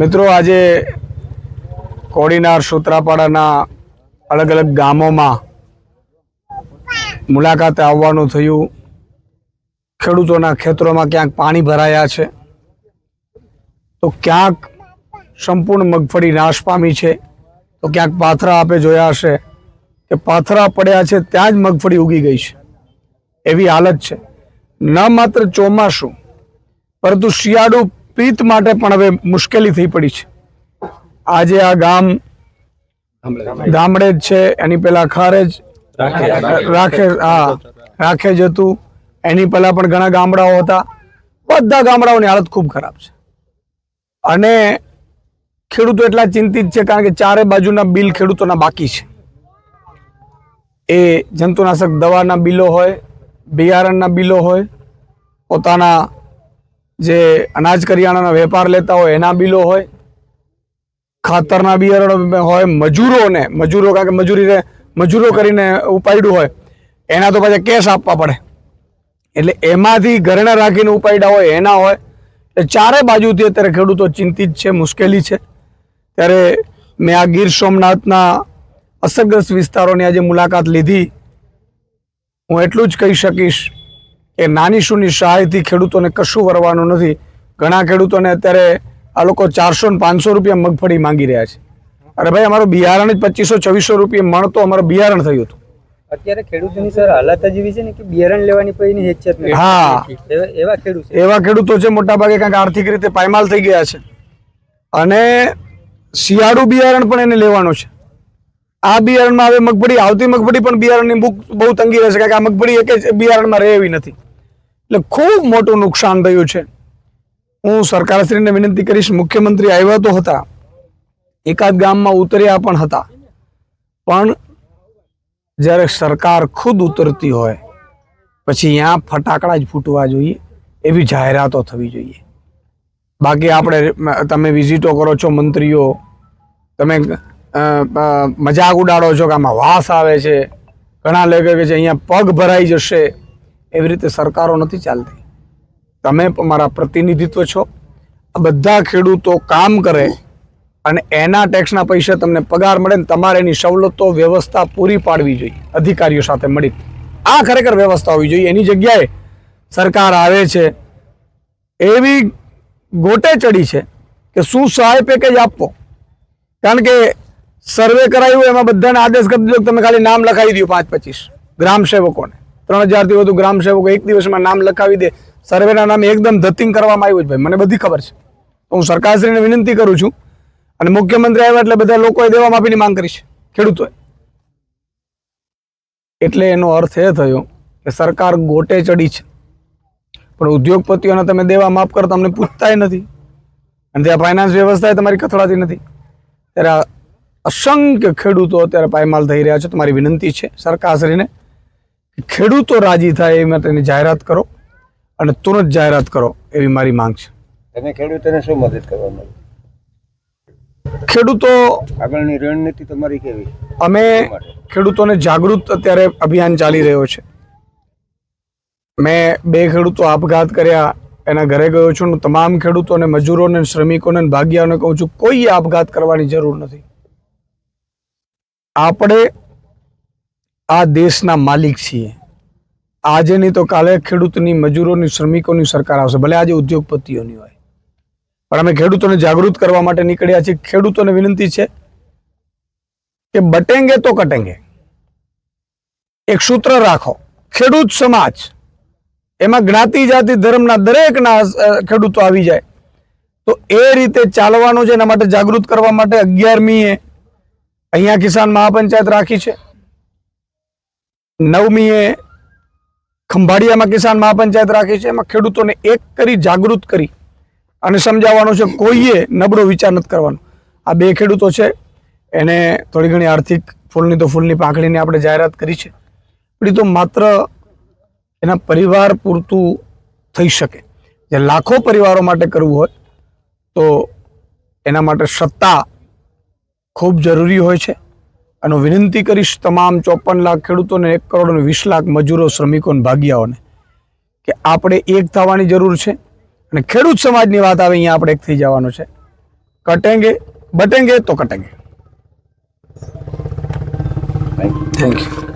મિત્રો, આજે કોડીનાર સુત્રાપાડાના અલગ અલગ ગામોમાં મુલાકાતે આવવાનું થયું. ખેડૂતોના ખેતરોમાં ક્યાંક પાણી ભરાયા છે. તો ક્યાંક સંપૂર્ણ મગફળી નાશ પામી છે. તો ક્યાંક પાથરા આપે જોયા હશે કે પાથરા પડ્યા છે, ત્યાં જ મગફળી ઉગી ગઈ છે. એવી હાલત છે. ન માત્ર ચોમાસું, પરંતુ શિયાળુ પિત્ત માટે પણ હવે મુશ્કેલી થઈ પડી છે. આજે આ ગામ ગામડે જ છે, એની પેલા ખારેજ રાખે હા રાખે જ હતું. એની પહેલા પણ ઘણા ગામડાઓ હતા. બધા ગામડાઓની હાલત ખૂબ ખરાબ છે. અને ખેડૂતો એટલા ચિંતિત છે કારણ કે ચારે બાજુના બિલ ખેડૂતોના બાકી છે. એ જંતુનાશક દવાના બિલો હોય, બિયારણના બિલો હોય, પોતાના જે અનાજ કરિયાણાના વેપાર લેતા હોય, એના બિલો હોય, ખાતરના બિયારણો હોય, મજૂરોને, મજૂરો કારણ કે મજૂરીને, મજૂરો કરીને ઉપાડ્યું હોય, એના તો પાછા કેશ આપવા પડે. એટલે એમાંથી ઘરેણા રાખીને ઉપાડ્યા હોય, એના હોય, એટલે ચારે બાજુથી અત્યારે ખેડૂતો ચિંતિત છે, મુશ્કેલી છે. ત્યારે મેં આ ગીર સોમનાથના અસરગ્રસ્ત વિસ્તારોની આજે મુલાકાત લીધી. હું એટલું જ કહી શકીશ કે નાની શૂની સહાયથી ખેડૂતોને કશું વરવાનું નથી. ઘણા ખેડૂતોને અત્યારે આ લોકો ચારસો ને પાંચસો રૂપિયા મગફળી માંગી રહ્યા છે. અરે ભાઈ અમારું બિયારણ જ પચીસો છવ્વીસો રૂપિયા મણ તો અમારું બિયારણ થયું હતું. અત્યારે ખેડૂતોની સર હાલત જ એવી છે ને કે બિયારણ લેવાની પૈની હેચત નથી. હા. એવા- ખેડૂત એવા ખેડૂતો છે મોટા ભાગે કારણ કે આર્થિક રીતે પાયમાલ થઈ ગયા છે. અને શિયાળુ બિયારણ પણ એને લેવાનું છે. આ બિયારણમાં હવે મગફળી આવતી મગફળી પણ બિયારણની બુક બહુ તંગી રહેશે કારણ કે આ મગફળી એક જ બિયારણમાં રહે એવી નથી. એટલે ખૂબ મોટું નુકસાન થયું છે. હું સરકારશ્રીને વિનંતી કરીશ, મુખ્યમંત્રી આવ્યા તો હતા. એકાદ ગામમાં ઉતર્યા પણ હતા. પણ જ્યારે સરકાર ખુદ ઉતરતી હોય, પછી ત્યાં ફટાકડા જ ફૂટવા જોઈએ, એવી જાહેરાતો થવી જોઈએ. બાકી આપણે તમે વિઝિટો કરો છો મંત્રીઓ, તમે મજાક ઉડાડો છો કે આમાં વાસ આવે છે, ઘણા લોકો કે છે અહીંયા પગ ભરાઈ જશે. એવી રીતે સરકારો નથી ચાલતી. તમે મારા પ્રતિનિધિત્વ છો. આ બધા ખેડૂતો કામ કરે અને એના ટેક્સના પૈસા તમને પગાર મળે ને તમારે એની સવલતો વ્યવસ્થા પૂરી પાડવી જોઈએ. અધિકારીઓ સાથે મળી આ ખરેખર વ્યવસ્થા હોવી જોઈએ. એની જગ્યાએ સરકાર આવે છે. એવી ગોટે ચડી છે કે શું સહાય પેકેજ આપવો? કારણ કે સર્વે કરાયું, એમાં બધાને આદેશ કરી દીધો તમે ખાલી નામ લખાવી દો પાંચ પચીસ ગ્રામ સેવકોને ત્રણ હજારથી વધુ ગ્રામ સેવકો એક દિવસમાં નામ લખાવી દે. સર્વેના નામે એકદમ ધતિંગ કરવામાં આવ્યું છે ભાઈ. મને બધી ખબર છે. હું સરકારશ્રીને વિનંતી કરું છું અને મુખ્યમંત્રી આવ્યા એટલે બધા લોકોએ દેવા માફીની માંગ કરી છે. ખેડૂતોએ. એટલે એનો અર્થ એ થયો કે સરકાર ગોટે ચડી છે. પણ ઉદ્યોગપતિઓને તમે દેવા માફ કરો, તમને પૂછતાય નથી. અને ત્યાં ફાઇનાન્સ વ્યવસ્થા તમારી કથળાતી નથી. ત્યારે અસંખ્ય ખેડૂતો અત્યારે પાયમાલ થઈ રહ્યા છે. તમારી વિનંતી છે સરકારશ્રીને ખેડૂતો રાજી થાય એ માટેની જાહેરાત કરો અને તુરંત જાહેરાત કરો એવી મારી માંગ છે. તમે ખેડૂતોને શું મદદ કરવા માંગો? ખેડૂતો આગળની રણનીતિ તમારી કેવી? અમે ખેડૂતોને જાગૃત અત્યારે અભિયાન ચાલી રહ્યો છે. મેં બે ખેડૂતો આપઘાત કર્યા એના ઘરે ગયો છું હું તમામ ખેડૂતોને મજૂરોને શ્રમિકોને ભાગ્યાઓને કહું છું કોઈ આપઘાત કરવાની જરૂર નથી. આપણે આ દેશના માલિક છીએ. આજે નહીં તો કાલે ખેડૂતની, મજૂરોની, શ્રમિકોની સરકાર આવશે. ભલે આજે ઉદ્યોગપતિઓની હોય. પણ અમે ખેડૂતોને જાગૃત કરવા માટે નીકળ્યા છીએ. ખેડૂતોને વિનંતી છે કે બટેંગે તો કટેંગે. એક સૂત્ર રાખો. ખેડૂત સમાજ, એમાં જ્ઞાતિ, જાતિ, ધર્મના દરેકના ખેડૂતો આવી જાય. તો એ રીતે ચાલવાનું છે. એના માટે જાગૃત કરવા માટે અગિયારમીએ અહીંયા કિસાન મહાપંચાયત રાખી છે. નવમીએ ખંભાળિયામાં કિસાન મહાપંચાયત રાખી છે. એમાં ખેડૂતોને એક કરી જાગૃત કરી અને સમજાવવાનું છે કોઈએ નબળો વિચાર નથી કરવાનો. આ બે ખેડૂતો છે. એને થોડી ઘણી આર્થિક ફૂલની તો ફૂલની પાંખડીની આપણે જાહેરાત કરી છે. પણ એ તો માત્ર એના પરિવાર પૂરતું થઈ શકે. જે લાખો પરિવારો માટે કરવું હોય તો એના માટે સત્તા ખૂબ જરૂરી હોય છે. અને વિનંતી કરીશ તમામ ચોપન લાખ ખેડૂતોને એક કરોડ અને વીસ લાખ મજૂરો શ્રમિકો અને ભાગીયાઓને કે આપણે એક થવાની જરૂર છે અને ખેડૂત સમાજની વાત આવે, અહીંયા આપણે એક થઈ જવાનો છે. કટેંગે, બટેંગે તો કટેંગે. Thank you